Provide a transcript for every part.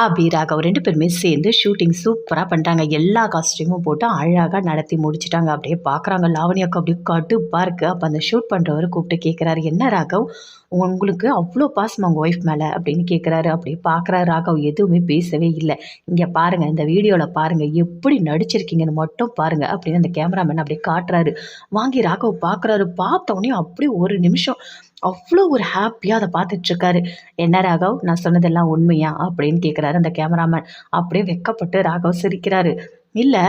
ஆபி ராகவ் ரெண்டு பேருமே சேர்ந்து ஷூட்டிங் சூப்பராக பண்ணுறாங்க எல்லா காஸ்டியூமும் போட்டு அழகாக நடத்தி முடிச்சிட்டாங்க. அப்படியே பார்க்குறாங்க லாவணியாக்கு அப்படியே கடுப்பாக இருக்குது அப்போ அந்த ஷூட் பண்ணுறவர் கூப்பிட்டு கேட்குறாரு என்ன ராகவ்? உங்களுக்கு அவ்வளோ பாசம் உங்கள் ஒய்ஃப் மேலே? அப்படின்னு கேட்குறாரு அப்படியே பார்க்குறாரு ராகவ் எதுவுமே பேசவே இல்லை. இங்கே பாருங்கள் இந்த வீடியோவில் பாருங்கள் எப்படி நடிச்சிருக்கீங்கன்னு மட்டும் பாருங்கள் அப்படின்னு அந்த கேமராமேன் அப்படியே காட்டுறாரு. வாங்கி ராகவ் பார்க்குறாரு பார்த்தோன்னே அப்படியே ஒரு நிமிஷம் அவ்வளோ ஒரு ஹாப்பியாக அதை பார்த்துட்ருக்காரு. என்ன ராகவ்? நான் சொன்னதெல்லாம் உண்மையா? அப்படின்னு கேட்குறாரு அந்த கேமராமேன் அப்படியே வெக்கப்பட்டு ராகவ் சிரிக்கிறாரு. இல்லை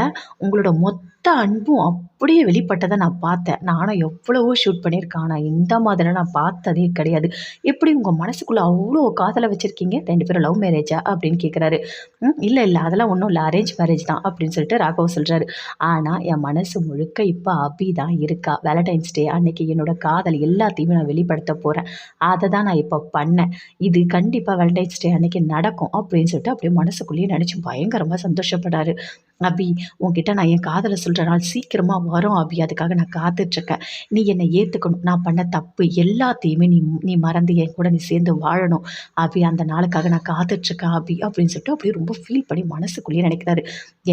உங்களோட மொத்த அன்பும் அப்படியே வெளிப்பட்டதை நான் பார்த்தேன். நானும் எவ்வளவோ ஷூட் பண்ணியிருக்கேன். ஆனால் இந்த மாதிரிலாம் நான் பார்த்ததே கிடையாது. எப்படி உங்கள் மனசுக்குள்ளே அவ்வளோ காதலை வச்சுருக்கீங்க? ரெண்டு பேரும் லவ் மேரேஜா அப்படின்னு கேட்குறாரு ம் இல்லை இல்லை. அதெல்லாம் ஒன்றும் இல்லை. அரேஞ்ச் மேரேஜ் தான் அப்படின்னு சொல்லிட்டு ராகவ் சொல்கிறாரு ஆனால் என் மனசு முழுக்க இப்போ அபி தான் இருக்கா? வேலண்டைன்ஸ் டே அன்னைக்கு என்னோட காதல் எல்லாத்தையுமே நான் வெளிப்படுத்த போகிறேன் அதை தான் நான் இப்போ பண்ணேன். இது கண்டிப்பாக வேலண்டைன்ஸ் டே அன்னைக்கு நடக்கும் அப்படின்னு சொல்லிட்டு அப்படியே மனசுக்குள்ளேயே நினச்சி பயங்கரமாக சந்தோஷப்படாரு. அபி உங்ககிட்ட நான் என் காதலை சொல்கிற நாள் சீக்கிரமாக வரும் அபி. அதுக்காக நான் காத்துட்ருக்கேன். நீ என்னை ஏற்றுக்கணும் நான் பண்ண தப்பு எல்லாத்தையுமே நீ நீ மறந்து என் கூட நீ சேர்ந்து வாழணும். அபி அந்த நாளுக்காக நான் காத்துட்ருக்கேன் அபி அப்படின்னு சொல்லிட்டு அப்படியே ரொம்ப ஃபீல் பண்ணி மனசுக்குள்ளேயே நினைக்கிறாரு.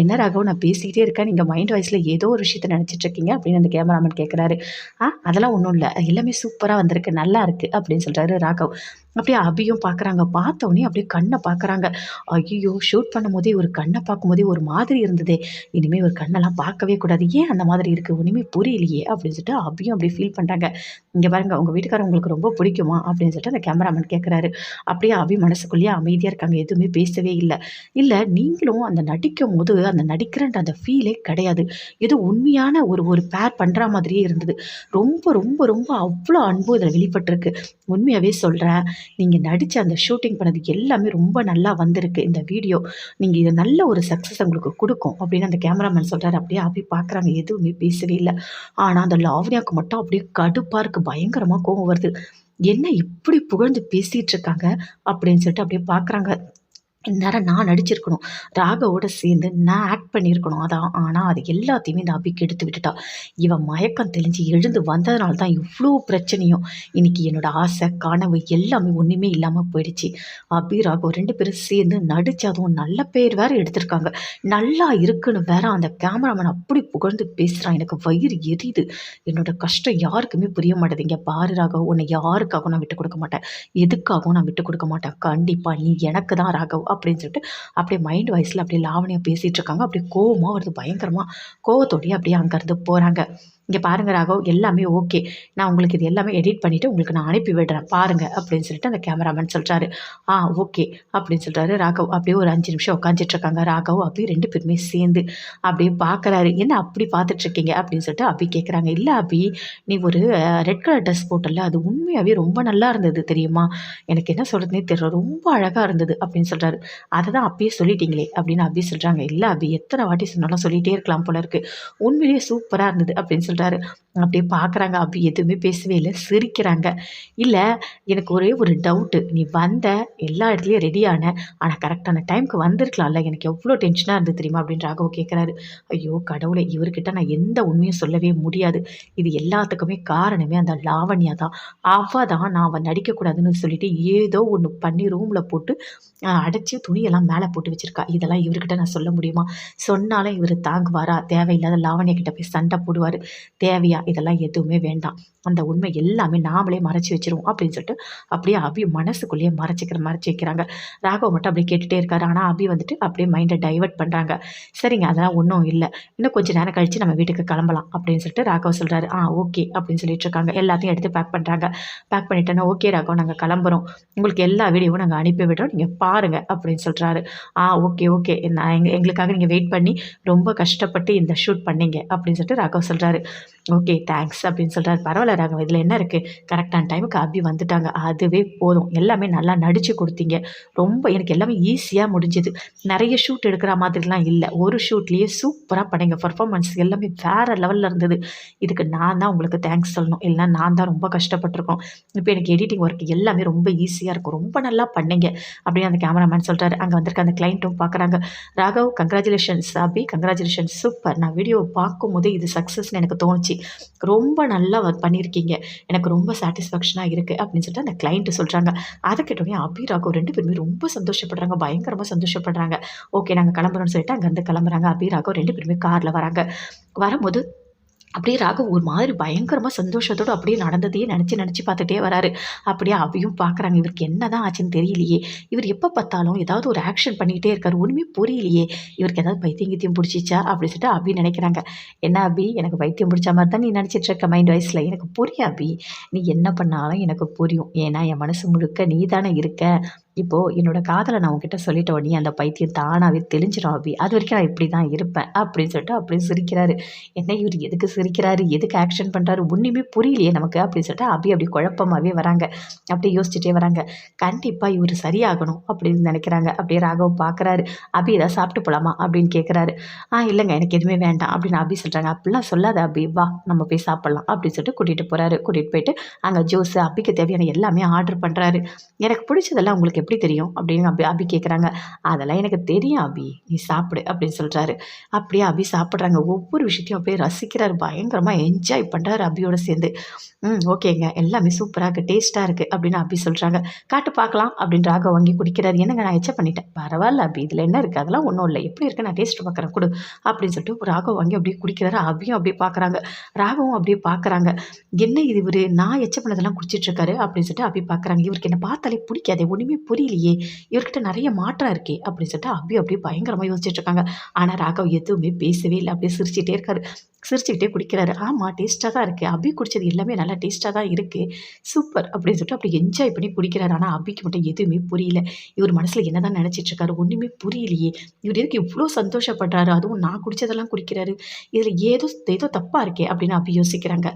என்ன ராகவ் நான் பேசிக்கிட்டே இருக்கேன். நீங்கள் மைண்ட் வாய்ஸில் ஏதோ ஒரு விஷயத்த நினச்சிட்ருக்கீங்க அப்படின்னு அந்த கேமராமேன் கேட்குறாரு ஆ அதெல்லாம் ஒன்றும் இல்லை. எல்லாமே சூப்பராக வந்திருக்கு. நல்லா இருக்குது அப்படின்னு சொல்கிறாரு ராகவ். அப்படியே அபியும் பார்க்குறாங்க பார்த்தோன்னே அப்படியே கண்ணை பார்க்குறாங்க ஐயோ ஷூட் பண்ணும் போதே ஒரு கண்ணை பார்க்கும்போதே ஒரு மாதிரி இருந்ததே. இனிமேல் ஒரு கண்ணெல்லாம் பார்க்கவே கூடாது. ஏன் அந்த மாதிரி இருக்குது ஒன்றுமே புரியலையே அப்படின்னு சொல்லிட்டு அபியும் அப்படியே ஃபீல் பண்ணுறாங்க இங்கே பாருங்க உங்கள் வீட்டுக்காரர் உங்களுக்கு ரொம்ப பிடிக்குமா? அப்படின்னு சொல்லிட்டு அந்த கேமராமேன் கேட்குறாரு அப்படியே அபி மனசுக்குள்ளேயே அமைதியாக இருக்காங்க. எதுவுமே பேசவே இல்லை. இல்லை நீங்களும் அந்த நடிக்கும் போது அந்த நடிக்கிறன்ற அந்த ஃபீலே கிடையாது. ஏதோ உண்மையான ஒரு ஒரு பேர் பண்ணுற மாதிரியே இருந்தது. ரொம்ப ரொம்ப ரொம்ப அவ்வளோ அன்பு இதில் வெளிப்பட்டிருக்கு. உண்மையாகவே சொல்கிறேன் நீங்கள் நடித்த அந்த ஷூட்டிங் பண்ணது எல்லாமே ரொம்ப நல்லா வந்திருக்கு. இந்த வீடியோ நீங்கள் இது நல்ல ஒரு சக்ஸஸ் உங்களுக்கு கொடுக்கும் அப்படின்னு அந்த கேமராமேன் சொல்கிறார் அப்படியே அப்படி பார்க்குறாங்க. எதுவுமே பேசவே இல்லை. ஆனால் அந்த லாவணியாவுக்கு மட்டும் அப்படியே கடுப்பாக இருக்குது பயங்கரமாக கோவம் வருது. என்ன இப்படி புகழ்ந்து பேசிகிட்டு இருக்காங்க? அப்படின்னு சொல்லிட்டு அப்படியே பார்க்குறாங்க. இந்நேரம் நான் நடிச்சிருக்கணும். ராகவோட சேர்ந்து நான் ஆக்ட் பண்ணியிருக்கணும். அதான் ஆனால் அது எல்லாத்தையுமே இந்த அபிக்கு எடுத்து விட்டுட்டா. இவன் மயக்கம் தெளிஞ்சு எழுந்து வந்ததுனால தான் இவ்வளோ பிரச்சனையும். இன்னைக்கு என்னோட ஆசை கனவு எல்லாமே ஒன்றுமே இல்லாமல் போயிடுச்சு. அபி ராகவ் ரெண்டு பேரும் சேர்ந்து நடிச்சு அதுவும் நல்ல பேர் வேற எடுத்திருக்காங்க. நல்லா இருக்குன்னு வேற அந்த கேமராமேன் அப்படி புகழ்ந்து பேசுகிறான் எனக்கு வயிறு எரியுது. என்னோட கஷ்டம் யாருக்குமே புரிய மாட்டேதுங்க பாரு ராகவ் உன்னை யாருக்காகவும் நான் விட்டு கொடுக்க மாட்டேன். எதுக்காகவும் நான் விட்டு கொடுக்க மாட்டேன். கண்டிப்பாக நீ எனக்கு தான் ராகவ். அப்படின்னு சொல்லிட்டு அப்படியே மைண்ட் வாய்ஸில் அப்படியே லாவணியாக பேசிகிட்டு இருக்காங்க. அப்படியே கோவமாக வருது பயங்கரமாக கோவத்தோடையே அப்படியே அங்கேருந்து போகிறாங்க இங்கே பாருங்க ராகவ் எல்லாமே ஓகே நான் உங்களுக்கு இது எல்லாமே எடிட் பண்ணிவிட்டு உங்களுக்கு நான் அனுப்பி விடுறேன். பாருங்கள் அப்படின்னு சொல்லிட்டு அந்த கேமராமேன் சொல்கிறாரு ஆ ஓகே அப்படின்னு சொல்கிறாரு ராகவ். அப்படியே ஒரு அஞ்சு நிமிஷம் உட்காந்துட்ருக்காங்க ராகவ் அப்படியே ரெண்டு பேருமே சேர்ந்து அப்படியே பார்க்குறாரு என்ன அப்படி பார்த்துட்ருக்கீங்க அப்படின்னு சொல்லிட்டு அப்படி கேட்குறாங்க இல்லை அபி நீ ஒரு ரெட் கலர் ட்ரெஸ் போட்டல அது உண்மையாகவே ரொம்ப நல்லா இருந்தது தெரியுமா? எனக்கு என்ன சொல்கிறதுனே தெரியல. ரொம்ப அழகாக இருந்தது. அப்படின்னு சொல்கிறாரு அதை தான் அப்பயே சொல்லிட்டீங்களே? அப்படின்னு அப்படி சொல்கிறாங்க இல்லை அபி எத்தனை வாட்டி சொன்னாலும் சொல்லிகிட்டே இருக்கலாம் போல இருக்குது உண்மையிலேயே சூப்பராக இருந்தது. அப்படின்னு சொல்லி சொல்கிறாரு அப்படியே பார்க்குறாங்க அப்படி எதுவுமே பேசவே இல்லை. சிரிக்கிறாங்க. இல்லை எனக்கு ஒரே ஒரு டவுட்டு நீ வந்த எல்லா இடத்துலையும் ரெடியான ஆனால் கரெக்டான டைமுக்கு வந்திருக்கலாம்ல. எனக்கு எவ்வளோ டென்ஷனாக இருந்தது தெரியுமா? அப்படின்னு ராகவ் கேட்குறாரு ஐயோ கடவுளை இவர்கிட்ட நான் எந்த உண்மையும் சொல்லவே முடியாது. இது எல்லாத்துக்குமே காரணமே அந்த லாவண்யா தான். அவள் தான் நான் அவன் நடிக்கக்கூடாதுன்னு சொல்லிட்டு ஏதோ ஒன்று பண்ணி ரூமில் போட்டு அடைச்சி துணியெல்லாம் மேலே போட்டு வச்சுருக்கா. இதெல்லாம் இவர்கிட்ட நான் சொல்ல முடியுமா? சொன்னாலும் இவர் தாங்குவாரா? தேவையில்லாத லாவண்யா கிட்ட போய் சண்டை போடுவார். தேவையா? இதெல்லாம் எதுவுமே வேண்டாம். அந்த உண்மை எல்லாமே நாமளே மறைச்சி வச்சிருவோம் அப்படின்னு சொல்லிட்டு அப்படியே அபி மனசுக்குள்ளேயே மறைச்சிக்கிற மறைச்சி வைக்கிறாங்க ராகவ் மட்டும் அப்படியே கேட்டுகிட்டே இருக்காரு. ஆனால் அபி வந்துட்டு அப்படியே மைண்டை டைவெர்ட் பண்ணுறாங்க சரிங்க அதெல்லாம் ஒன்றும் இல்லை. இன்னும் கொஞ்சம் நேரம் கழித்து நம்ம வீட்டுக்கு கிளம்பலாம் அப்படின்னு சொல்லிட்டு ராகவ் சொல்கிறாரு ஆ ஓகே அப்படின்னு சொல்லிட்டு இருக்காங்க. எல்லாத்தையும் எடுத்து பேக் பண்ணுறாங்க பேக் பண்ணிட்டோன்னா ஓகே ராகவ் நாங்கள் கிளம்புறோம். உங்களுக்கு எல்லா வீடியோவும் நாங்கள் அனுப்பி விடுறோம். நீங்கள் பாருங்கள் அப்படின்னு சொல்கிறாரு ஆ ஓகே ஓகே நான் எங்கள் எங்களுக்காக நீங்கள் வெயிட் பண்ணி ரொம்ப கஷ்டப்பட்டு இந்த ஷூட் பண்ணீங்க அப்படின்னு சொல்லிட்டு ராகவ் சொல்கிறாரு ஓகே தேங்க்ஸ் அப்படின்னு சொல்கிறாரு பரவாயில்ல ராகவ் இதில் என்ன இருக்குது கரெக்டான டைமுக்கு அபி வந்துட்டாங்க. அதுவே போதும். எல்லாமே நல்லா நடித்து கொடுத்தீங்க. ரொம்ப எனக்கு எல்லாமே ஈஸியாக முடிஞ்சுது. நிறைய ஷூட் எடுக்கிற மாதிரிலாம் இல்லை. ஒரு ஷூட்லேயே சூப்பராக பண்ணீங்க. பர்ஃபார்மன்ஸ் எல்லாமே வேறு லெவலில் இருந்தது. இதுக்கு நான் தான் உங்களுக்கு தேங்க்ஸ் சொல்லணும். இல்லைனா நான் தான் ரொம்ப கஷ்டப்பட்டிருக்கோம். இப்போ எனக்கு எடிட்டிங் ஒர்க் எல்லாமே ரொம்ப ஈஸியாக இருக்கும். ரொம்ப நல்லா பண்ணீங்க. அப்படின்னு அந்த கேமராமேன் சொல்கிறாரு அங்கே வந்திருக்க அந்த கிளைண்ட்டும் பார்க்குறாங்க Raghav congratulations Abhi. Congratulations super நான் வீடியோ பார்க்கும் போதே இது சக்ஸஸ்னு எனக்கு தோணுச்சு. இருந்துச்சு ரொம்ப நல்லா ஒர்க் பண்ணியிருக்கீங்க எனக்கு ரொம்ப சாட்டிஸ்ஃபேக்ஷனாக இருக்குது அப்படின்னு சொல்லிட்டு அந்த கிளைண்ட்டு சொல்கிறாங்க அதை கேட்டோடனே அபி ரெண்டு பேருமே ரொம்ப சந்தோஷப்படுறாங்க. பயங்கரமாக சந்தோஷப்படுறாங்க. ஓகே நாங்கள் கிளம்புறோம்னு சொல்லிட்டு அங்கேருந்து கிளம்புறாங்க. அபி ரெண்டு பேருமே காரில் வராங்க. வரும்போது அப்படியே ராகு ஒரு மாதிரி பயங்கரமாக சந்தோஷத்தோடு அப்படியே நடந்ததையே நினச்சி நினச்சி பார்த்துட்டே வராரு. அப்படியே அவையும் பார்க்குறாங்க இவருக்கு என்ன தான் ஆச்சுன்னு தெரியலையே. இவர் எப்போ பார்த்தாலும் ஏதாவது ஒரு ஆக்ஷன் பண்ணிக்கிட்டே இருக்காரு. ஒன்றுமே புரியலையே. இவருக்கு ஏதாவது பைத்தியம் கித்தியம் பிடிச்சிச்சா? அப்படின்னு சொல்லிட்டு அபி நினைக்கிறாங்க. என்ன அபி? எனக்கு பைத்தியம் பிடிச்ச மாதிரி தான் நீ நினச்சிட்டு இருக்க மைண்ட் வயசில் எனக்கு புரிய அபி. நீ என்ன பண்ணாலும் எனக்கு புரியும். ஏன்னா என் மனசு முழுக்க நீ தானே இருக்க. இப்போது என்னோட காதலை நான் உங்ககிட்ட சொல்லிட்ட உடனே அந்த பைத்தியம் தானாகவே தெளிஞ்சிடும் அபி. அது வரைக்கும் நான் இப்படி தான் இருப்பேன் அப்படின்னு சொல்லிட்டு அப்படியே சிரிக்கிறாரு. என்ன இவர் எதுக்கு சிரிக்கிறாரு? எதுக்கு ஆக்ஷன் பண்ணுறாரு ஒன்றுமே புரியலையே நமக்கு அப்படின்னு சொல்லிட்டு அபி அப்படி குழப்பமாகவே வராங்க. அப்படியே யோசிச்சுட்டே வராங்க. கண்டிப்பாக இவர் சரியாகணும் அப்படின்னு நினைக்கிறாங்க. அப்படியே ராகவ் பார்க்குறாரு அபி ஏதாவது சாப்பிட்டு போகலாமா அப்படின்னு கேட்குறாரு ஆ இல்லைங்க. எனக்கு எதுவுமே வேண்டாம். அப்படின்னு அபி சொல்கிறாங்க அப்படிலாம் சொல்லாத அபி. வா நம்ம போய் சாப்பிட்லாம். அப்படின்னு சொல்லிட்டு கூட்டிகிட்டு போகிறாரு கூட்டிகிட்டு போயிட்டு அங்கே ஜூஸ் அப்பிக்கு தேவையான எல்லாமே ஆர்டர் பண்ணுறாரு எனக்கு பிடிச்சதெல்லாம் உங்களுக்கு எப்படி தெரியும் அப்படின்னு அபி அபி கேட்குறாங்க அதெல்லாம் எனக்கு தெரியும் அபி. நீ சாப்பிடு அப்படின்னு சொல்கிறாரு அப்படியே அபி சாப்பிட்றாங்க. ஒவ்வொரு விஷயத்தையும் அப்படியே ரசிக்கிறார். பயங்கரமாக என்ஜாய் பண்ணுறாரு அபியோட சேர்ந்து. ம் ஓகேங்க. எல்லாமே சூப்பராக இருக்குது டேஸ்ட்டாக இருக்குது அப்படின்னு அபி சொல்கிறாங்க காட்டு பார்க்கலாம் அப்படின்னு ராக வாங்கி குடிக்கிறாரு. என்னங்க நான் எச்ச பண்ணிட்டேன். பரவாயில்ல அபி. இதில் என்ன இருக்குது அதெல்லாம் ஒன்றும் இல்லை. எப்படி இருக்குது நான் டேஸ்ட் பார்க்குறேன். கொடு அப்படின்னு சொல்லிட்டு ராக வாங்கி அப்படியே குடிக்கிறாரு. அபியும் அப்படியே பார்க்குறாங்க. ராகவும் அப்படியே பார்க்குறாங்க. என்ன இது இவர்? நான் எச்ச பண்ணதெல்லாம் குடிச்சிட்ருக்காரு அப்படின்னு சொல்லிட்டு அபி பார்க்குறாங்க. இவருக்கு என்ன பார்த்தாலே பிடிக்காதே. ஒன்றுமே புரியலையே இவர்கிட்ட நிறைய மாற்றம் இருக்கே அப்படின்னு சொல்லிட்டு அபி அப்படியே பயங்கரமாக யோசிச்சுட்டு இருக்காங்க. ஆனால் ராகவ் எதுவுமே பேசவே இல்லை அப்படியே சிரிச்சிட்டே இருக்காரு. சிரிச்சுக்கிட்டே குடிக்கிறாரு. ஆமாம் டேஸ்ட்டாக தான் இருக்குது அபி குடித்தது எல்லாமே நல்லா டேஸ்ட்டாக தான் இருக்குது சூப்பர் அப்படின்னு சொல்லிட்டு அப்படி என்ஜாய் பண்ணி குடிக்கிறாரு. ஆனால் அபிக்கு மட்டும் எதுவுமே புரியல. இவர் மனசில் என்ன தான் நினச்சிட்ருக்காரு ஒன்றுமே புரியலையே. இவர் எதுக்கு இவ்வளோ சந்தோஷப்படுறாரு? அதுவும் நான் குடித்ததெல்லாம் குடிக்கிறாரு. இதில் ஏதோ ஏதோ தப்பாக இருக்கே அப்படின்னு அபி யோசிக்கிறாங்க.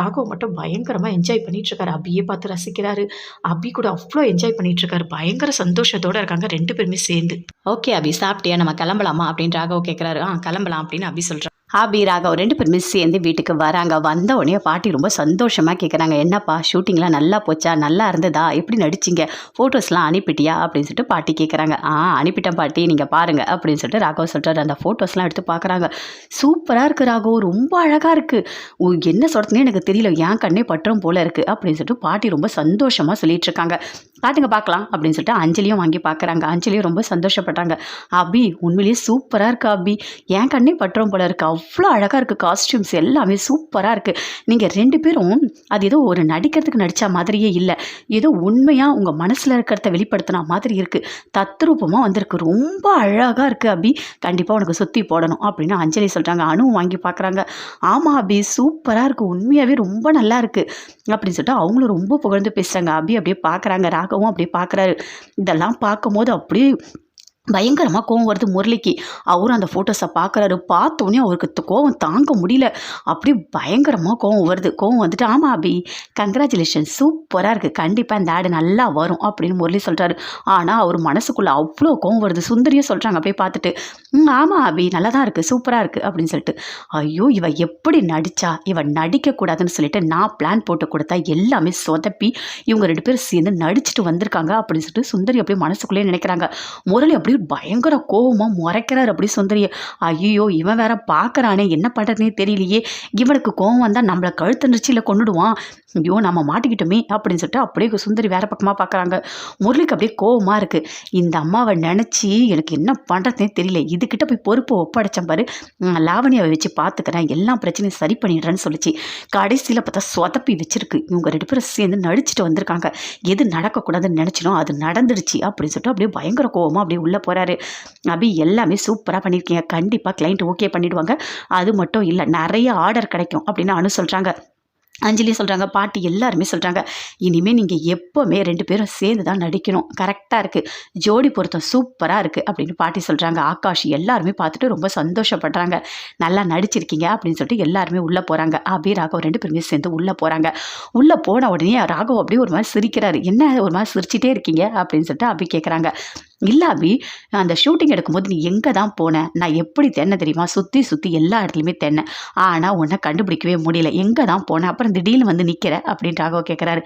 ராகவ் மட்டும் பயங்கரமாக என்ஜாய் பண்ணிகிட்ருக்காரு அபியே பார்த்து ரசிக்கிறாரு. அபி கூட அவ்வளோ என்ஜாய் பண்ணிகிட்ருக்காரு பயங்கர சந்தோஷத்தோடு இருக்காங்க ரெண்டு பேருமே சேர்ந்து. ஓகே அபி சாப்பிட்டியா? நம்ம கிளம்பலாமா? அப்படின்னு ராகவ் கேட்குறாரு ஆ கிளம்பலாம் அப்படின்னு அபி சொல்கிறார் ஆபி ராகவ் ரெண்டு பேருமே சேர்ந்து வீட்டுக்கு வராங்க. வந்த உடனே பாட்டி ரொம்ப சந்தோஷமாக கேட்குறாங்க என்னப்பா ஷூட்டிங்லாம் நல்லா போச்சா? நல்லா இருந்ததா? எப்படி நடிச்சிங்க? ஃபோட்டோஸ்லாம் அனுப்பிட்டியா? அப்படின்னு சொல்லிட்டு பாட்டி கேட்குறாங்க ஆ அனுப்பிட்டேன் பாட்டி. நீங்கள் பாருங்கள் அப்படின்னு சொல்லிட்டு ராகவ் சொல்கிறாரு அந்த ஃபோட்டோஸ்லாம் எடுத்து பார்க்குறாங்க சூப்பராக இருக்குது ராகவ். ரொம்ப அழகாக இருக்குது என்ன சொல்கிறதுனே எனக்கு தெரியல. என் கண்ணே பற்றம் போல் இருக்குது அப்படின்னு சொல்லிட்டு பாட்டி ரொம்ப சந்தோஷமாக சொல்லிட்டு இருக்காங்க. காட்டுங்க பார்க்கலாம் அப்படின்னு சொல்லிட்டு அஞ்சலியும் வாங்கி பார்க்குறாங்க அஞ்சலியும் ரொம்ப சந்தோஷப்பட்டாங்க. அபி உண்மையிலேயே சூப்பராக இருக்கு அபி என் கண்ணே பற்றம் போல இருக்கு. அவ்வளோ அழகாக இருக்குது காஸ்டியூம்ஸ் எல்லாமே சூப்பராக இருக்குது நீங்கள் ரெண்டு பேரும் அது ஏதோ ஒரு நடிக்கிறதுக்கு நடித்த மாதிரியே இல்லை. ஏதோ உண்மையாக உங்கள் மனசில் இருக்கிறத வெளிப்படுத்தின மாதிரி இருக்குது தத்ரூபமாக வந்திருக்கு. ரொம்ப அழகாக இருக்குது அபி. கண்டிப்பாக உனக்கு சுற்றி போடணும் அப்படின்னு அஞ்சலி சொல்கிறாங்க அணுவும் வாங்கி பார்க்குறாங்க ஆமாம் அபி சூப்பராக இருக்குது உண்மையாகவே ரொம்ப நல்லா இருக்குது அப்படின்னு சொல்லிட்டு அவங்களும் ரொம்ப புகழ்ந்து பேசுகிறாங்க அபி அப்படியே பார்க்குறாங்க ராகவும் அப்படியே பார்க்குறாரு இதெல்லாம் பார்க்கும்போது அப்படியே பயங்கரமாக கோவம் வருது முரளிக்கு. அவரும் அந்த ஃபோட்டோஸை பார்க்குறாரு பார்த்தோன்னே அவருக்கு த- கோவம் தாங்க முடியல. அப்படி பயங்கரமாக கோவம் வருது. கோவம் வந்துட்டு ஆமாம் அபி கங்க்ராச்சுலேஷன் சூப்பராக இருக்குது கண்டிப்பாக இந்த ஆடு நல்லா வரும். அப்படின்னு முரளி சொல்கிறாரு ஆனால் அவர் மனசுக்குள்ளே அவ்வளோ கோவம் வருது. சுந்தரியும் சொல்கிறாங்க அப்படியே பார்த்துட்டு. ம் ஆமாம் அபி. நல்லா தான் இருக்குது சூப்பராக இருக்குது அப்படின்னு சொல்லிட்டு. ஐயோ இவ எப்படி நடித்தா இவ நடிக்கக்கூடாதுன்னு சொல்லிட்டு நான் பிளான் போட்டு கொடுத்தா எல்லாமே சொதப்பி இவங்க ரெண்டு பேரும் சேர்ந்து நடிச்சுட்டு வந்திருக்காங்க. அப்படின்னு சொல்லிட்டு சுந்தரி அப்படியே மனசுக்குள்ளே நினைக்கிறாங்க. முரளி அப்படி அப்படியே பயங்கர கோவமாக முறைக்கிறார் அப்படி சுந்தரிய. ஐயோ இவன் வேற பார்க்குறானே என்ன பண்ணுறதுனே தெரியலையே. இவனுக்கு கோவம் வந்தால் நம்மளை கழுத்து நிச்சயில் கொண்டுடுவான் ஐயோ நம்ம மாட்டிக்கிட்டோமே அப்படின்னு சொல்லிட்டு அப்படியே சுந்தரி வேற பக்கமாக பார்க்குறாங்க முரளிக்கு அப்படியே கோவமாக இருக்குது இந்த அம்மாவை நினச்சி எனக்கு என்ன பண்ணுறதுனே தெரியல. இதுக்கிட்ட போய் பொறுப்பு ஒப்படைச்சேன் பாரு. லாவணியாவை வச்சு பார்த்துக்கிறேன் எல்லா பிரச்சனையும் சரி பண்ணிடுறேன்னு சொல்லிச்சு. கடைசியில் பார்த்தா சொதப்பி வச்சிருக்கு. இவங்க ரெண்டு பேரும் சேர்ந்து நடிச்சிட்டு வந்திருக்காங்க. எது நடக்கக்கூடாதுன்னு நினச்சினோ அது நடந்துடுச்சு அப்படின்னு சொல்லிட்டு அப்படியே பயங்கர கோவமாக அப்படியே உள்ளே போகிறாரு அபி எல்லாமே சூப்பராக பண்ணியிருக்கீங்க கண்டிப்பாக கிளைண்ட் ஓகே பண்ணிவிடுவாங்க அது மட்டும் இல்லை நிறைய ஆர்டர் கிடைக்கும் அப்படின்னு அனு சொல்கிறாங்க அஞ்சலி சொல்கிறாங்க பாட்டி எல்லாருமே சொல்கிறாங்க இனிமேல் நீங்கள் எப்போவுமே ரெண்டு பேரும் சேர்ந்து தான் நடிக்கணும். கரெக்டாக இருக்குது ஜோடி பொருத்தம் சூப்பராக இருக்குது அப்படின்னு பாட்டி சொல்கிறாங்க ஆகாஷ் எல்லாருமே பார்த்துட்டு ரொம்ப சந்தோஷப்படுறாங்க. நல்லா நடிச்சிருக்கீங்க அப்படின்னு சொல்லிட்டு எல்லாருமே உள்ளே போகிறாங்க அபி ராகவ் ரெண்டு பேருமே சேர்ந்து உள்ளே போகிறாங்க உள்ளே போன உடனே ராகவ் அப்படியே ஒரு மாதிரி சிரிக்கிறாரு. என்ன ஒரு மாதிரி சிரிச்சிட்டே இருக்கீங்க அப்படின்னு சொல்லிட்டு அபி கேட்குறாங்க இல்லை அபி அந்த ஷூட்டிங் எடுக்கும்போது நீ எங்கே தான் போன? நான் எப்படி தென்ன தெரியுமா? சுற்றி சுற்றி எல்லா இடத்துலையுமே தென்ன. ஆனால் உன்னை கண்டுபிடிக்கவே முடியல. எங்கே தான் போனேன் அப்புறம் திடீர்னு வந்து நிற்கிற அப்படின்ட்டு ராகவ் கேட்குறாரு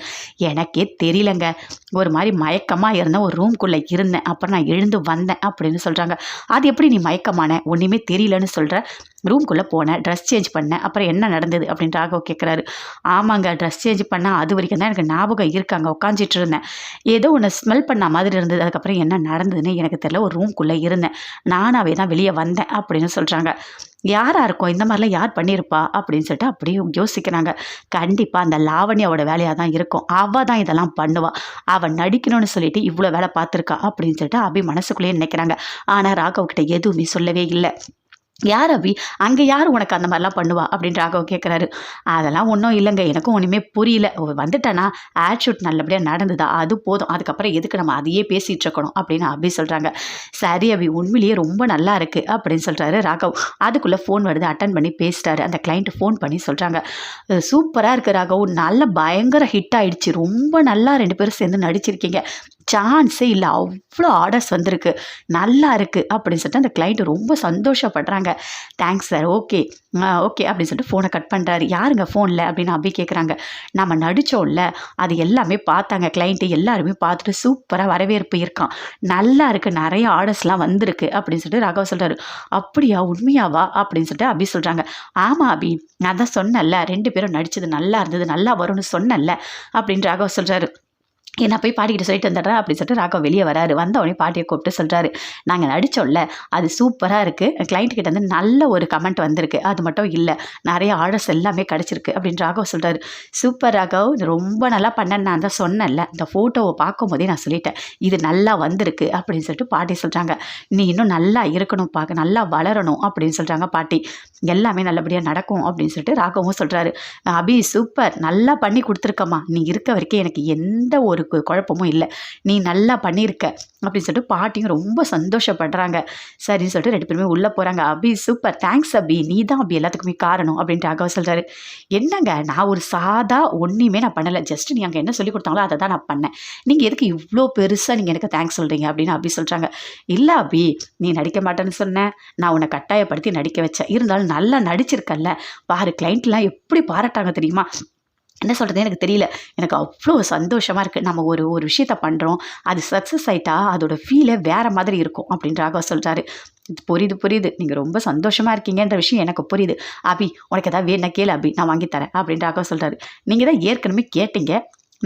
எனக்கே தெரியலங்க. ஒரு மாதிரி மயக்கமாக இருந்தேன். ஒரு ரூம்குள்ளே இருந்தேன். அப்புறம் நான் எழுந்து வந்தேன் அப்படின்னு சொல்கிறாங்க அது எப்படி நீ மயக்கமான? ஒன்றுமே தெரியலன்னு சொல்கிற ரூம்குள்ளே போனேன் ட்ரெஸ் சேஞ்ச் பண்ணேன் அப்புறம் என்ன நடந்தது அப்படின்னு ராகவ் கேட்குறாரு ஆமாங்க ட்ரெஸ் சேஞ்ச் பண்ணால் அது வரைக்கும் தான் எனக்கு ஞாபகம் இருக்காங்க உட்காந்துட்டு இருந்தேன். ஏதோ ஒன்று ஸ்மெல் பண்ண மாதிரி இருந்தது அதுக்கப்புறம் என்ன நடந்ததுன்னு எனக்கு தெரியல ஒரு ரூம்குள்ளே இருந்தேன். நானாவே தான் வெளியே வந்தேன் அப்படின்னு சொல்கிறாங்க யாராக இருக்கும் இந்த மாதிரிலாம் யார் பண்ணியிருப்பா அப்படின்னு சொல்லிட்டு அப்படியே யோசிக்கிறாங்க. கண்டிப்பாக அந்த லாவண்யாவோட வேலையாக தான் இருக்கும். அவள் தான் இதெல்லாம் பண்ணுவாள் அவள் நடிக்கணும்னு சொல்லிட்டு இவ்வளோ வேலை பார்த்துருக்கா அப்படின்னு சொல்லிட்டு அபி மனசுக்குள்ளேயே நினைக்கிறாங்க. ஆனால் ராகவ் கிட்ட எதுவுமே சொல்லவே இல்லை. யார் அபி? அங்கே யார் உனக்கு அந்த மாதிரிலாம் பண்ணுவா? அப்படின்னு ராகவ் கேட்குறாரு அதெல்லாம் ஒன்றும் இல்லைங்க. எனக்கும் ஒன்றுமே புரியல. வந்துட்டேன்னா வந்துட்டேனா? ஆட் ஷூட் நல்லபடியாக நடந்ததா? அது போதும். அதுக்கப்புறம் எதுக்கு நம்ம அதையே பேசிகிட்டு இருக்கணும்? அப்படின்னு அபி சொல்கிறாங்க சரி அபி உண்மையிலேயே ரொம்ப நல்லா இருக்குது அப்படின்னு சொல்கிறாரு ராகவ். அதுக்குள்ளே ஃபோன் வருது. அட்டன் பண்ணி பேசிட்டாரு அந்த கிளைண்ட் ஃபோன் பண்ணி சொல்கிறாங்க சூப்பராக இருக்குது ராகவ். நல்ல பயங்கர ஹிட் ஆகிடுச்சு ரொம்ப நல்லா ரெண்டு பேரும் சேர்ந்து நடிச்சிருக்கீங்க. சான்ஸே இல்லை. அவ்வளோ ஆர்டர்ஸ் வந்திருக்கு. நல்லா இருக்குது அப்படின்னு சொல்லிட்டு அந்த கிளைண்ட் ரொம்ப சந்தோஷப்படுறாங்க. தேங்க்ஸ் சார் ஓகே ஓகே அப்படின்னு சொல்லிட்டு ஃபோனை கட் பண்ணுறாரு யாருங்க ஃபோனில் அப்படின்னு அபி கேட்குறாங்க நம்ம நடித்தோம்ல அது எல்லாமே பார்த்தாங்க. கிளைண்ட்டு எல்லாருமே பார்த்துட்டு சூப்பராக வரவேற்பு இருக்கான். நல்லா இருக்குது நிறைய ஆர்டர்ஸ்லாம் வந்திருக்கு அப்படின்னு சொல்லிட்டு ராகவ் சொல்கிறாரு அப்படியா? உண்மையாவா? அப்படின்னு சொல்லிட்டு அபி சொல்கிறாங்க ஆமாம் அபி. நான் தான் சொன்னேன்ல. ரெண்டு பேரும் நடித்தது நல்லா இருந்தது. நல்லா வரும்னு சொன்னேன்ல. அப்படின்னு ராகவ் சொல்கிறாரு என்ன போய் பாட்டிக்கிட்ட சொல்லிட்டு வந்துடுறேன் அப்படின்னு சொல்லிட்டு ராகவ் வெளியே வராரு. வந்த உடனே பாட்டியை கூப்பிட்டு சொல்கிறாரு நாங்கள் நடித்தோம்ல அது சூப்பராக இருக்குது கிளைண்ட் கிட்ட வந்து நல்ல ஒரு கமெண்ட் வந்திருக்கு. அது மட்டும் இல்லை நிறைய ஆர்டர்ஸ் எல்லாமே கிடச்சிருக்கு. அப்படின்னு ராகவ் சொல்கிறாரு சூப்பர் ராகவ் ரொம்ப நல்லா பண்ணேன்னு நான் தான் சொன்னேன்ல. இந்த ஃபோட்டோவை பார்க்கும்போதே நான் சொல்லிட்டேன். இது நல்லா வந்திருக்கு அப்படின்னு சொல்லிட்டு பாட்டி சொல்கிறாங்க நீ இன்னும் நல்லா இருக்கணும் பார்க்க நல்லா வளரணும் அப்படின்னு சொல்கிறாங்க பாட்டி. எல்லாமே நல்லபடியாக நடக்கும் அப்படின்னு சொல்லிட்டு ராகவும் சொல்கிறாரு அபி சூப்பர். நல்லா பண்ணி கொடுத்துருக்கம்மா. நீ இருக்க வரைக்கும் எனக்கு எந்த ஒரு குழப்பமும் இல்லை. நீ நல்லா பண்ணியிருக்க அப்படின்னு சொல்லிட்டு பாட்டியும் ரொம்ப சந்தோஷப்படுறாங்க. சரின்னு சொல்லிட்டு ரெண்டு பேருமே உள்ளே போகிறாங்க அபி சூப்பர் தேங்க்ஸ் அபி. நீ தான் அபி எல்லாத்துக்குமே காரணம் அப்படின்ட்டு ராகவ் சொல்கிறாரு என்னங்க? நான் ஒரு சாதா ஒன்றையுமே நான் பண்ணலை. ஜஸ்ட் நீ அங்கே என்ன சொல்லி கொடுத்தாங்களோ அதை தான் நான் பண்ணேன். நீங்கள் எதுக்கு இவ்வளோ பெருசாக நீங்கள் எனக்கு தேங்க்ஸ் சொல்கிறீங்க அப்படின்னு அபி சொல்கிறாங்க இல்லை அபி நீ நடிக்க மாட்டேன்னு சொன்னேன் நான் உன்னை கட்டாயப்படுத்தி நடிக்க வச்சேன். இருந்தாலும் நல்லா நடிச்சிருக்கல்ல. பாரு கிளைண்ட்லாம் எப்படி பாராட்டாங்க தெரியுமா? என்ன சொல்கிறது எனக்கு தெரியல. எனக்கு அவ்வளோ சந்தோஷமாக இருக்குது நம்ம ஒரு ஒரு விஷயத்த பண்ணுறோம் அது சக்ஸஸ் ஆகிட்டா அதோட ஃபீலே வேறு மாதிரி இருக்கும் அப்படின்னு ராகவ் சொல்கிறாரு இது புரியுது புரியுது. நீங்கள் ரொம்ப சந்தோஷமாக இருக்கீங்கன்ற விஷயம் எனக்கு புரியுது. அபி உனக்கு ஏதாவது வேணா கேளு அபி. நான் வாங்கித்தரேன் அப்படின்னு ராகவ் சொல்கிறாரு நீங்கள் தான் ஏற்கனவே கேட்டீங்க.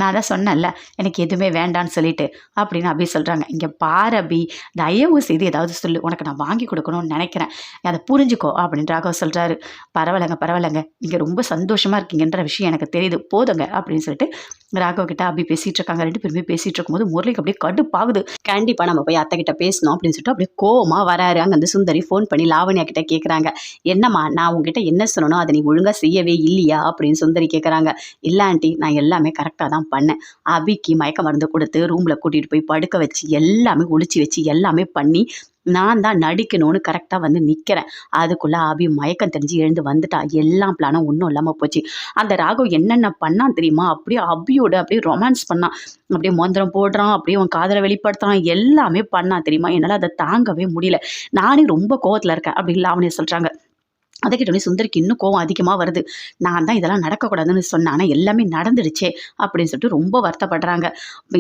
நான் தான் சொன்னேன்ல எனக்கு எதுவுமே வேண்டான்னு சொல்லிட்டு அப்படின்னு அபி சொல்கிறாங்க இங்கே பாரு அபி தயவு செய்து ஏதாவது சொல்லு உனக்கு நான் வாங்கி கொடுக்கணும்னு நினைக்கிறேன். அதை புரிஞ்சுக்கோ அப்படின்னு ராகவ் சொல்கிறாரு பரவாயில்லைங்க பரவாயில்லைங்க நீங்கள் ரொம்ப சந்தோஷமாக இருக்கீங்கன்ற விஷயம் எனக்கு தெரியுது போதுங்க அப்படின்னு சொல்லிட்டு ராகவ் கிட்ட அபி பேசிகிட்டு இருக்காங்க ரெண்டு பேருமே பேசிகிட்டு இருக்கும்போது முரளிக்கு அப்படியே கடுப்பாகுது. கண்டிப்பாக நம்ம போய் அத்தை கிட்ட பேசணும் அப்படின்னு சொல்லிட்டு அப்படியே கோவமாக வராரு. அங்கே வந்து சுந்தரி ஃபோன் பண்ணி லாவண்யா கிட்ட கேட்குறாங்க என்னம்மா நான் உங்ககிட்ட என்ன சொல்லணும்? அதை நீ ஒழுங்காக செய்யவே இல்லையா? அப்படின்னு சுந்தரி கேட்குறாங்க இல்லை ஆண்டி நான் எல்லாமே கரெக்டாக தான் பண்ணேன். அபிக்கு மயக்க மருந்து கொடுத்து ரூமில் கூட்டிகிட்டு போய் படுக்க வச்சு எல்லாமே ஒழிச்சு வச்சு எல்லாமே பண்ணி நான் தான் நடிக்கணும்னு கரெக்டாக வந்து நிற்கிறேன் அதுக்குள்ளே அபி மயக்கம் தெரிஞ்சு எழுந்து வந்துட்டா. எல்லா பிளானும் ஒன்றும் இல்லாமல் போச்சு. அந்த ராகவ் என்னென்ன பண்ணான் தெரியுமா? அப்படியே அபியோட அப்படியே ரொமான்ஸ் பண்ணான். அப்படியே மந்திரம் போடுறான் அப்படியே அவன் காதலை வெளிப்படுத்துறான். எல்லாமே பண்ணான் தெரியுமா? என்னால் அதை தாங்கவே முடியல. நானே ரொம்ப கோவத்தில் இருக்கேன். அப்படி இல்லை அவனே சொல்கிறாங்க அதை கேட்டோடனே சுந்தரிக்கு இன்னும் கோவம் அதிகமாக வருது. நான் தான் இதெல்லாம் நடக்கக்கூடாதுன்னு சொன்னேன். ஆனால் எல்லாமே நடந்துடுச்சே அப்படின்னு சொல்லிட்டு ரொம்ப வருத்தப்படுறாங்க.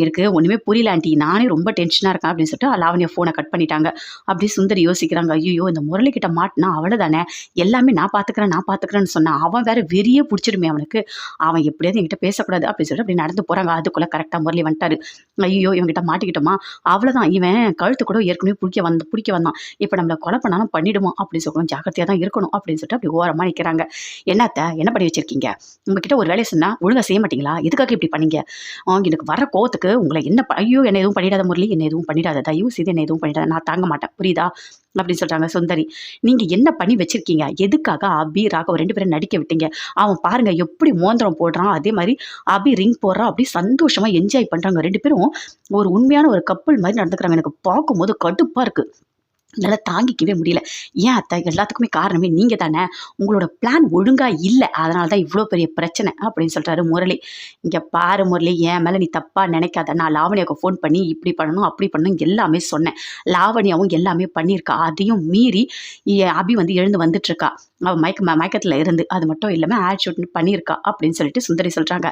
எனக்கு ஒன்றுமே புரியல ஆண்டி நானே ரொம்ப டென்ஷனாக இருக்கேன் அப்படின்னு சொல்லிட்டு லாவண்யா ஃபோனை கட் பண்ணிட்டாங்க. அப்படியே சுந்தரி யோசிக்கிறாங்க. ஐயோ இந்த முரளிக்கிட்ட மாட்டினா அவ்வளோதானே எல்லாமே நான் பார்த்துக்கிறேன் நான் பார்த்துக்கிறேன்னு சொன்னான் அவன் வேற வெறியே பிடிச்சிருமே அவனுக்கு. அவன் எப்படியாவது என்கிட்ட பேசக்கூடாது அப்படின்னு சொல்லிட்டு அப்படி நடந்து போகிறாங்க அதுக்குள்ளே கரெக்டாக முரளி வந்துட்டாரு. ஐயோ இவங்கிட்ட மாட்டிக்கிட்டோமா? அவ்வளோதான் இவன் கழுத்து கூட ஏற்கனவே பிடிக்க வந்து பிடிக்க வந்தான். இப்போ நம்மளை கொலை பண்ணாலும் பண்ணிடுவோம் அப்படின்னு சொல்லணும் ஜாக்கிரதையாக தான் இருக்கணும் அப்படி அப்படின்னு சொல்லிட்டு அப்படி ஓரமாக நிற்கிறாங்க என்னத்த? என்ன பண்ணி வச்சிருக்கீங்க? உங்ககிட்ட ஒரு வேலையை சொன்னால் ஒழுங்காக செய்ய மாட்டீங்களா? எதுக்காக இப்படி பண்ணீங்க? எனக்கு வர கோவத்துக்கு உங்களை என்ன ஐயோ என்ன எதுவும் பண்ணிடாத முரளி என்ன எதுவும் பண்ணிடாத. தயவு செய்து என்ன எதுவும் பண்ணிடாத. நான் தாங்க மாட்டேன். புரியுதா? அப்படின்னு சொல்கிறாங்க சுந்தரி. நீங்கள் என்ன பண்ணி வச்சிருக்கீங்க? எதுக்காக அபி ராகவ் ரெண்டு பேரும் நடிக்க விட்டீங்க? அவன் பாருங்க எப்படி மோந்திரம் போடுறான். அதே மாதிரி அபி ரிங் போடுறான் அப்படி சந்தோஷமாக என்ஜாய் பண்ணுறாங்க ரெண்டு பேரும் ஒரு உண்மையான ஒரு கப்பல் மாதிரி நடந்துக்கிறாங்க. எனக்கு பார்க்கும்போது கடுப்பாக இருக்குது என்னால் தாங்கிக்கவே முடியல. ஏன் அத்தை? எல்லாத்துக்குமே காரணமே நீங்கள் தானே. உங்களோட பிளான் ஒழுங்காக இல்லை. அதனால தான் இவ்வளோ பெரிய பிரச்சனை அப்படின்னு சொல்கிறாரு முரளி. இங்கே பாரு முரளி என் மேலே நீ தப்பாக நினைக்காத. நான் லாவணியாவுக்கு ஃபோன் பண்ணி இப்படி பண்ணணும் அப்படி பண்ணணும் எல்லாமே சொன்னேன். லாவணியாவும் எல்லாமே பண்ணியிருக்கா. அதையும் மீறி அபி வந்து எழுந்து வந்துட்டுருக்கா அவள் மயக்க ம- மயக்கத்தில் இருந்து அது மட்டும் இல்லாமல் ஆட் ஷூட் பண்ணியிருக்கா அப்படின்னு சொல்லிட்டு சுந்தரி சொல்கிறாங்க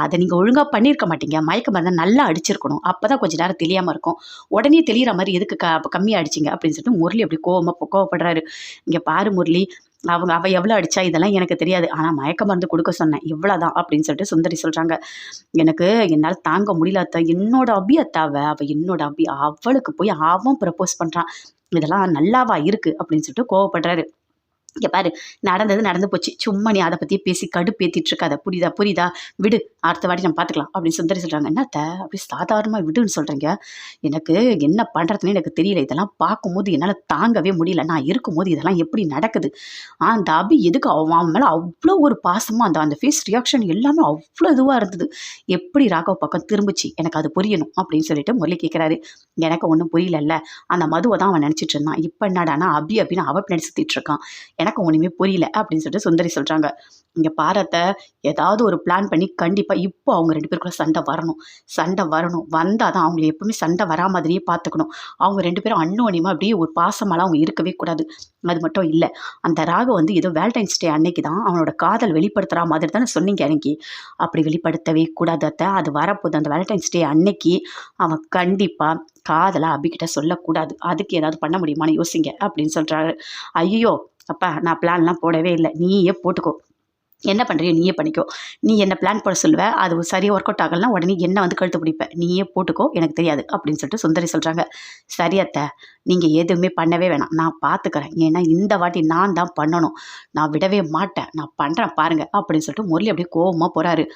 அதை நீங்கள் ஒழுங்காக பண்ணியிருக்க மாட்டீங்க. மயக்க மருந்தை நல்லா அடிச்சிருக்கணும். அப்போ தான் கொஞ்சம் நேரம் தெரியாமல் இருக்கும். உடனே தெளிகிற மாதிரி எதுக்கு க கம்மியாக அடிச்சிங்க? அப்படின்னு சொல்லிட்டு முரளி அப்படி கோவமாக கோவப்படுறாரு. இங்கே பாரு முரளி அவங்க அவள் எவ்வளோ அடித்தா இதெல்லாம் எனக்கு தெரியாது. ஆனால் மயக்க மருந்து கொடுக்க சொன்னேன். இவ்வளோ தான் அப்படின்னு சொல்லிட்டு சுந்தரி சொல்கிறாங்க எனக்கு என்னால் தாங்க முடியல அத்தை. என்னோட அபி அத்தாவை அவள் என்னோட அபி. அவளுக்கு போய் அவன் ப்ரப்போஸ் பண்ணுறான் இதெல்லாம் நல்லாவா இருக்குது அப்படின்னு சொல்லிட்டு கோவப்படுறாரு. இங்கே பாரு நடந்தது நடந்து போச்சு. சும்மா நீ அதை பற்றி பேசி கடுப்பேற்றிட்டு இருக்காத. புரியுதா? புரியுதா? விடு அடுத்த வாட்டி நம்ம பார்த்துக்கலாம் அப்படின்னு சுந்தரி சொல்கிறாங்க என்னத்த? அப்படி சாதாரணமாக விடுன்னு சொல்கிறீங்க எனக்கு என்ன பண்ணுறதுன்னு எனக்கு தெரியல. இதெல்லாம் பார்க்கும்போது என்னால் தாங்கவே முடியல. நான் இருக்கும்போது இதெல்லாம் எப்படி நடக்குது? அந்த அபி எதுக்கு? அவன் அவன் மேலே அவ்வளோ ஒரு பாசமாக அந்த அந்த ஃபேஸ் ரியாக்ஷன் எல்லாமே அவ்வளோ இதுவாக இருந்தது. எப்படி ராகவ் பக்கம் திரும்பிச்சு? எனக்கு அது புரியணும் அப்படின்னு சொல்லிட்டு முரளி கேட்குறாரு எனக்கு ஒன்றும் புரியலல்ல. அந்த மதுவை தான் அவன் நினச்சிட்டு இருந்தான். இப்போ என்னடானா அபி அப்படின்னு அவ பின்னாடி சுற்றிட்டு இருக்கான். எனக்கு ஒன்றுமே புரியல அப்படின்னு சொல்லிட்டு சுந்தரி சொல்கிறாங்க இங்கே பாரத்தை ஏதாவது ஒரு பிளான் பண்ணி கண்டிப்பாக இப்போ அவங்க ரெண்டு பேருக்குள்ள சண்டை வரணும். சண்டை வரணும். வந்தால் தான் அவங்களை எப்பவுமே சண்டை வரா மாதிரியே பார்த்துக்கணும் அவங்க ரெண்டு பேரும் அன்னோனியமாக அப்படியே ஒரு பாசமெல்லாம் அவங்க இருக்கவே கூடாது. அது மட்டும் இல்லை அந்த ராக வந்து ஏதோ வேலண்டைன்ஸ் டே அன்னைக்கு தான் அவனோட காதல் வெளிப்படுத்துகிற மாதிரி தானே சொன்னீங்க அன்னைக்கு. அப்படி வெளிப்படுத்தவே கூடாது அத்தை. அது வரப்போகுது. அந்த வேலண்டைன்ஸ் டே அன்னைக்கு அவன் கண்டிப்பாக காதலை அபிக்கிட்ட சொல்லக்கூடாது. அதுக்கு ஏதாவது பண்ண முடியுமான்னு யோசிங்க அப்படின்னு சொல்கிறாரு ஐயோ அப்பா நான் பிளான்லாம் போடவே இல்லை. நீயே போட்டுக்கோ. என்ன பண்ணுறியோ நீயே பண்ணிக்கோ. நீ என்ன பிளான் போட சொல்லுவ அது சரியாக ஒர்க் அவுட் ஆகலைன்னா உடனே என்ன வந்து கழுத்து பிடிப்பேன் நீயே போட்டுக்கோ எனக்கு தெரியாது அப்படின்னு சொல்லிட்டு சுந்தரி சொல்கிறாங்க சரி அத்தை நீங்கள் எதுவுமே பண்ணவே வேணாம். நான் பார்த்துக்கிறேன் ஏன்னா இந்த வாட்டி நான் தான் பண்ணணும். நான் விடவே மாட்டேன். நான் பண்ணுறேன் பாருங்கள் அப்படின்னு சொல்லிட்டு முரளி அப்படியே கோவமாக போகிறாரு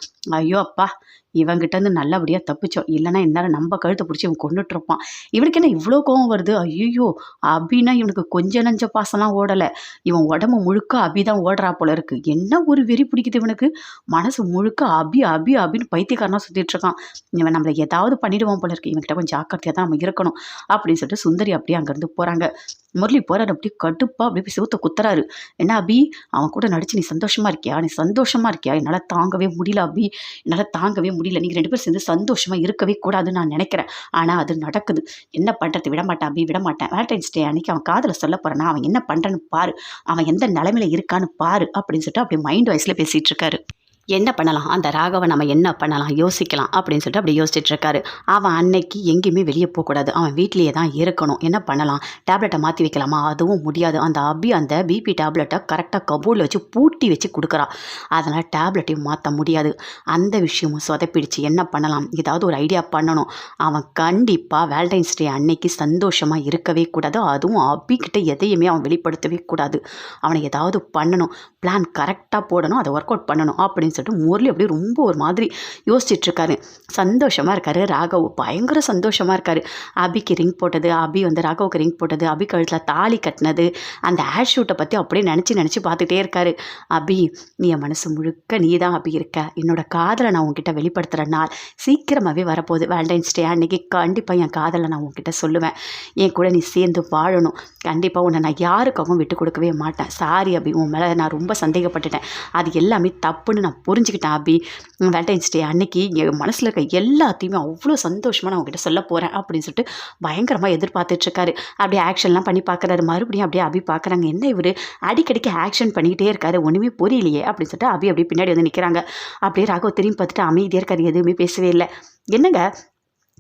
ஐயோ அப்பா இவங்கிட்டருந்து நல்லபடியாக தப்பிச்சோம். இல்லைன்னா இந்நேரம் நம்ம கழுத்தை பிடிச்சி இவன் கொண்டுட்ருப்பான் இவனுக்கு என்ன இவ்வளோ கோவம் வருது? ஐயோ அபின்னா இவனுக்கு கொஞ்ச நஞ்ச பாசம்லாம் ஓடலை. இவன் உடம்பு முழுக்க அபி தான் ஓடுறா போல இருக்கு. என்ன ஒரு வெறி பிடிக்குது இவனுக்கு? மனசு முழுக்க அபி அபி அபின்னு பைத்தியக்காரனாக சுற்றிட்டுருக்கான் இவன் நம்மளை ஏதாவது பண்ணிடுவான் போல இருக்கு. இவன்கிட்ட கொஞ்சம் ஜாக்கிரதையாக தான் நம்ம இருக்கணும். அப்படின்னு சொல்லிட்டு சுந்தரி அப்படியே அங்கேருந்து போகிறாங்க முரளி போகிறாரு அப்படியே கடுப்பாக அப்படியே போய் குத்துறாரு. என்ன அபி? அவன் கூட நடிச்சு நீ சந்தோஷமா இருக்கியா? நீ சந்தோஷமா இருக்கியா? என்னால் தாங்கவே முடியல அபி. என்னால் தாங்கவே முடியல. நீங்கள் ரெண்டு பேரும் சேர்ந்து சந்தோஷமா இருக்கவே கூடாதுன்னு நான் நினைக்கிறேன். ஆனால் அது நடக்குது. என்ன பண்ணுறது விட மாட்டேன் அபி விட மாட்டேன். வேலண்டைன்ஸ் டே அன்னைக்கு அவன் காதில் சொல்ல போகிறானா அவன் என்ன பண்ணுறன்னு பாரு. அவன் எந்த நிலைமையில இருக்கான்னு பாரு. அப்படின்னு சொல்லிட்டு அப்படியே மைண்ட் வாய்ஸில் பேசிகிட்டு இருக்காரு. என்ன பண்ணலாம்? அந்த ராகவை நம்ம என்ன பண்ணலாம்? யோசிக்கலாம் அப்படின்னு சொல்லிட்டு அப்படி யோசிச்சுட்டு இருக்காரு அவன் அன்னைக்கு எங்கேயுமே வெளியே போகக்கூடாது. அவன் வீட்லேயே தான் இருக்கணும். என்ன பண்ணலாம்? டேப்லெட்டை மாற்றி வைக்கலாமா? அதுவும் முடியாது. அந்த அபி அந்த பிபி டேப்லெட்டை கரெக்டாக கபோர்டில் வச்சு பூட்டி வச்சு கொடுக்குறான் அதனால் டேப்லெட்டையும் மாற்ற முடியாது. அந்த விஷயமும் சொதப்பிடுச்சு. என்ன பண்ணலாம்? ஏதாவது ஒரு ஐடியா பண்ணணும். அவன் கண்டிப்பாக வேலண்டைன்ஸ் டே அன்னைக்கு சந்தோஷமாக இருக்கவே கூடாது. அதுவும் அபிக்கிட்ட எதையுமே அவன் வெளிப்படுத்தவே கூடாது. அவனை ஏதாவது பண்ணணும். பிளான் கரெக்டாக போடணும். அதை ஒர்க் அவுட் பண்ணணும் அப்படின்னு சொல்லிட்டு முரளி அப்படியே ரொம்ப ஒரு மாதிரி யோசிச்சுட்டு இருக்காரு சந்தோஷமாக இருக்காரு. ராகவ் பயங்கர சந்தோஷமாக இருக்காரு. அபிக்கு ரிங் போட்டது அபி வந்து ராகவுக்கு ரிங் போட்டது அபி கழுத்தில் தாலி கட்டினது அந்த ஆட் ஷூட்டை பற்றி அப்படியே நினச்சி நினச்சி பார்த்துட்டே இருக்காரு. அபி நீ என் மனசு முழுக்க நீ தான் அபி இருக்க. என்னோட காதலை நான் உன்கிட்ட வெளிப்படுத்துகிற நாள் சீக்கிரமாகவே வரப்போகுது. வேலண்டைன்ஸ் டே அன்னைக்கு கண்டிப்பாக என் காதலை நான் உன்கிட்ட சொல்லுவேன். என் கூட நீ சேர்ந்து வாழணும். கண்டிப்பாக உன்னை நான் யாருக்காகவும் விட்டு கொடுக்கவே மாட்டேன். சாரி அபி உன் மேலே நான் ரொம்ப சந்தேகப்பட்டுட்டேன். அது எல்லாமே தப்புன்னு நான் புரிஞ்சுக்கிட்டேன் அபி வேலண்டைன்ஸ் டே அன்னைக்கு என் மனசில் இருக்க எல்லாத்தையுமே அவ்வளோ சந்தோஷமாக நான் உங்ககிட்ட சொல்ல போகிறேன் அப்படின்னு சொல்லிட்டு பயங்கரமாக எதிர்பார்த்துட்ருக்காரு அப்படியே ஆக்ஷன்லாம் பண்ணி பார்க்குறாரு. மறுபடியும் அப்படியே அபி பார்க்குறாங்க. என்ன இவர்? அடிக்கடிக்கு ஆக்ஷன் பண்ணிக்கிட்டே இருக்காரு. ஒன்றுமே புரியலையே அப்படின்னு சொல்லிட்டு அபி அப்படியே பின்னாடி வந்து நிற்கிறாங்க அப்படியே ராகவ திரும்பி பார்த்துட்டு அமைதியாக இருக்காரு. எதுவுமே பேசவே இல்லை. என்னங்க?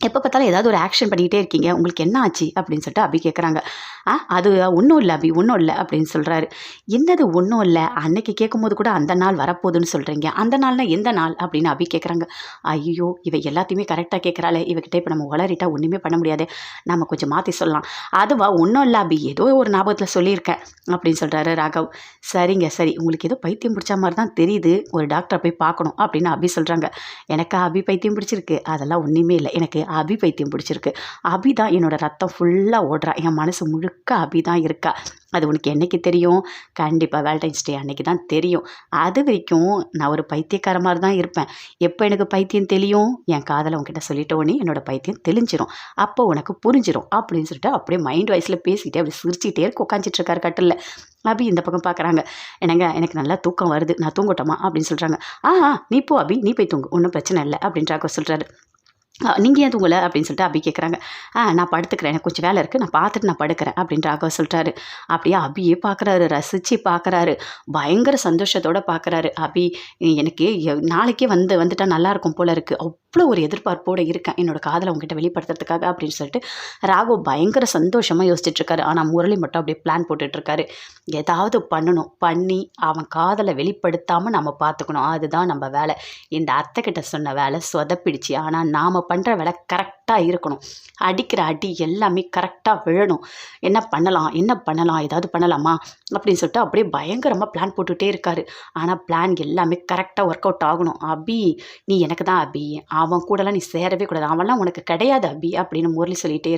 எப்போ பார்த்தாலும் ஏதாவது ஒரு ஆக்ஷன் பண்ணிக்கிட்டே இருக்கீங்க. உங்களுக்கு என்ன ஆச்சு? அப்படின்னு சொல்லிட்டு அபி கேட்குறாங்க ஆ அது ஒன்றும் இல்லை அபி ஒன்றும் இல்லை அப்படின்னு சொல்கிறாரு என்னது ஒன்றும் இல்லை? அன்னைக்கு கேட்கும்போது கூட அந்த நாள் வரப்போகுதுன்னு சொல்கிறீங்க அந்த நாள்னா எந்த நாள்? அப்படின்னு அபி கேட்குறாங்க ஐயோ இவ எல்லாத்தையுமே கரெக்டாக கேட்குறாளே இவகிட்ட இப்போ நம்ம உளறிட்டா ஒன்றுமே பண்ண முடியாது. நம்ம கொஞ்சம் மாற்றி சொல்லலாம். அதுவா? ஒன்றும் இல்லை அபி. ஏதோ ஒரு ஞாபகத்தில் சொல்லியிருக்கேன் அப்படின்னு சொல்கிறாரு ராகவ். சரிங்க சரி. உங்களுக்கு ஏதோ பைத்தியம் பிடிச்ச மாதிரி தான் தெரியுது. ஒரு டாக்டரை போய் பார்க்கணும் அப்படின்னு அபி சொல்கிறாங்க எனக்கு அபி பைத்தியம் பிடிச்சிருக்கு. அதெல்லாம் ஒன்றுமே இல்லை. எனக்கு அபி பைத்தியம் பிடிச்சிருக்கு. அபி தான் என்னோட ரத்தம் ஃபுல்லாக ஓடுறா. என் மனசு முழுக்க அபி தான் இருக்கா. அது உனக்கு என்னைக்கு தெரியும்? கண்டிப்பாக வேலண்டைன்ஸ் டே அன்னைக்கு தான் தெரியும். அது வரைக்கும் நான் ஒரு பைத்தியக்கார மாதிரி தான் இருப்பேன். எப்போ எனக்கு பைத்தியம் தெரியும்? என் காதலை உங்ககிட்ட சொல்லிட்டோன்னே என்னோடய பைத்தியம் தெளிஞ்சிரும். அப்போ உனக்கு புரிஞ்சிடும் அப்படின்னு சொல்லிட்டு அப்படியே மைண்ட் வாய்ஸில் பேசிக்கிட்டே அப்படி சிரிச்சிட்டே இருக்க உட்காந்துட்டு இருக்காரு கட்டில் அபி இந்த பக்கம் பார்க்குறாங்க என்னங்க எனக்கு நல்லா தூக்கம் வருது. நான் தூங்கட்டோமா? அப்படின்னு சொல்கிறாங்க ஆ, நீ போ அபி. நீ போய் தூங்கு. ஒன்றும் பிரச்சனை இல்லை. அப்படின்றாக்க சொல்கிறாரு நீங்கள் ஏன் தூங்கலை? அப்படின்னு சொல்லிட்டு அபி கேட்குறாங்க ஆ நான் படுத்துக்கிறேன். எனக்கு கொஞ்சம் வேலை இருக்குது நான் பார்த்துட்டு நான் படுக்கிறேன் அப்படின்ற ராகவ் சொல்கிறாரு அப்படியே அபியே பார்க்குறாரு ரசித்து பார்க்குறாரு பயங்கர சந்தோஷத்தோடு பார்க்குறாரு அபி எனக்கு நாளைக்கே வந்து வந்துட்டா நல்லாயிருக்கும் போல் போல இருக்குது அவ்வளோ ஒரு எதிர்பார்ப்போடு இருக்கேன். என்னோடய காதலை உங்ககிட்ட வெளிப்படுத்துறதுக்காக அப்படின்னு சொல்லிட்டு ராகவ் பயங்கர சந்தோஷமாக யோசிச்சுட்ருக்காரு. ஆனால் முரளி மட்டும் அப்படியே பிளான் போட்டுட்ருக்காரு. ஏதாவது பண்ணணும். பண்ணி அவன் காதலை வெளிப்படுத்தாமல் நம்ம பார்த்துக்கணும். அதுதான் நம்ம வேலை. இந்த அத்தை கிட்ட சொன்ன வேலை சொதப்பிடுச்சு. ஆனால் நாம் பண்ணுற வேலை கரெக்டாக இருக்கணும். அடிக்கிற அடி எல்லாமே கரெக்டாக விழணும். என்ன பண்ணலாம்? என்ன பண்ணலாம்? ஏதாவது பண்ணலாமா? அப்படின்னு சொல்லிட்டு அப்படியே பயங்கரமாக பிளான் போட்டுகிட்டே இருக்காரு. ஆனால் பிளான் எல்லாமே கரெக்டாக ஒர்க் அவுட் ஆகணும். அபி நீ எனக்கு தான் அபி. அவன் கூடலாம் நீ சேரவே கூடாது. அவன்லாம் உனக்கு கிடையாது அபி அப்படின்னு முரளி சொல்லிகிட்டே